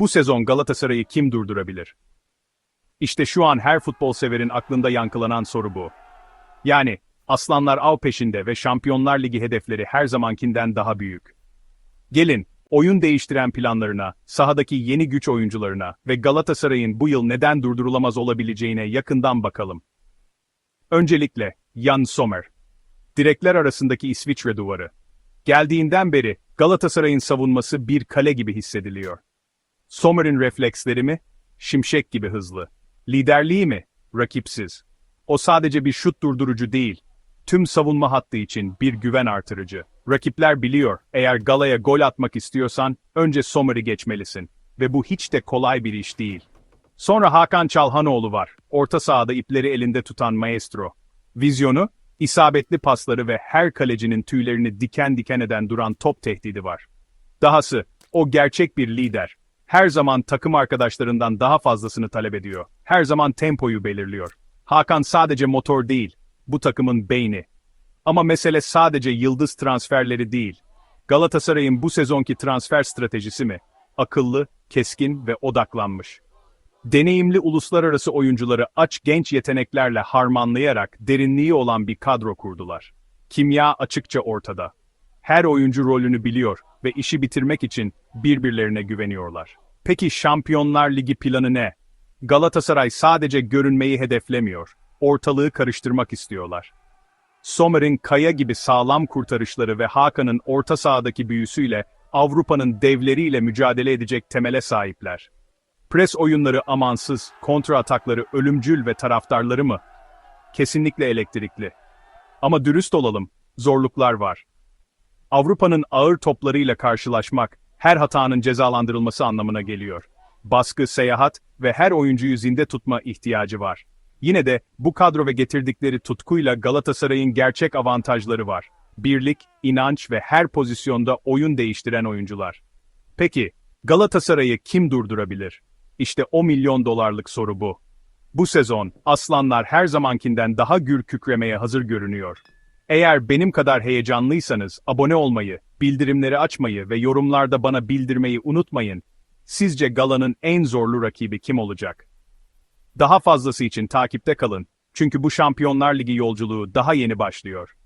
Bu sezon Galatasaray'ı kim durdurabilir? İşte şu an her futbol severin aklında yankılanan soru bu. Yani, Aslanlar av peşinde ve Şampiyonlar Ligi hedefleri her zamankinden daha büyük. Gelin, oyun değiştiren planlarına, sahadaki yeni güç oyuncularına ve Galatasaray'ın bu yıl neden durdurulamaz olabileceğine yakından bakalım. Öncelikle, Jan Sommer. Direkler arasındaki İsviçre duvarı. Geldiğinden beri Galatasaray'ın savunması bir kale gibi hissediliyor. Sommer'in refleksleri mi? Şimşek gibi hızlı. Liderliği mi? Rakipsiz. O sadece bir şut durdurucu değil, tüm savunma hattı için bir güven artırıcı. Rakipler biliyor, eğer Gala'ya gol atmak istiyorsan, önce Sommer'ı geçmelisin. Ve bu hiç de kolay bir iş değil. Sonra Hakan Çalhanoğlu var, orta sahada ipleri elinde tutan maestro. Vizyonu, isabetli pasları ve her kalecinin tüylerini diken diken eden duran top tehdidi var. Dahası, o gerçek bir lider. Her zaman takım arkadaşlarından daha fazlasını talep ediyor. Her zaman tempoyu belirliyor. Hakan sadece motor değil, bu takımın beyni. Ama mesele sadece yıldız transferleri değil. Galatasaray'ın bu sezonki transfer stratejisi mi? Akıllı, keskin ve odaklanmış. Deneyimli uluslararası oyuncuları aç genç yeteneklerle harmanlayarak derinliği olan bir kadro kurdular. Kimya açıkça ortada. Her oyuncu rolünü biliyor ve işi bitirmek için birbirlerine güveniyorlar. Peki Şampiyonlar Ligi planı ne? Galatasaray sadece görünmeyi hedeflemiyor, ortalığı karıştırmak istiyorlar. Sommer'in kaya gibi sağlam kurtarışları ve Hakan'ın orta sahadaki büyüsüyle Avrupa'nın devleriyle mücadele edecek temele sahipler. Pres oyunları amansız, kontra atakları ölümcül ve taraftarları mı? Kesinlikle elektrikli. Ama dürüst olalım, zorluklar var. Avrupa'nın ağır toplarıyla karşılaşmak, her hatanın cezalandırılması anlamına geliyor. Baskı, seyahat ve her oyuncuyu zinde tutma ihtiyacı var. Yine de bu kadro ve getirdikleri tutkuyla Galatasaray'ın gerçek avantajları var. Birlik, inanç ve her pozisyonda oyun değiştiren oyuncular. Peki, Galatasaray'ı kim durdurabilir? İşte o milyon dolarlık soru bu. Bu sezon, Aslanlar her zamankinden daha gür kükremeye hazır görünüyor. Eğer benim kadar heyecanlıysanız abone olmayı, bildirimleri açmayı ve yorumlarda bana bildirmeyi unutmayın. Sizce Gala'nın en zorlu rakibi kim olacak? Daha fazlası için takipte kalın. Çünkü bu Şampiyonlar Ligi yolculuğu daha yeni başlıyor.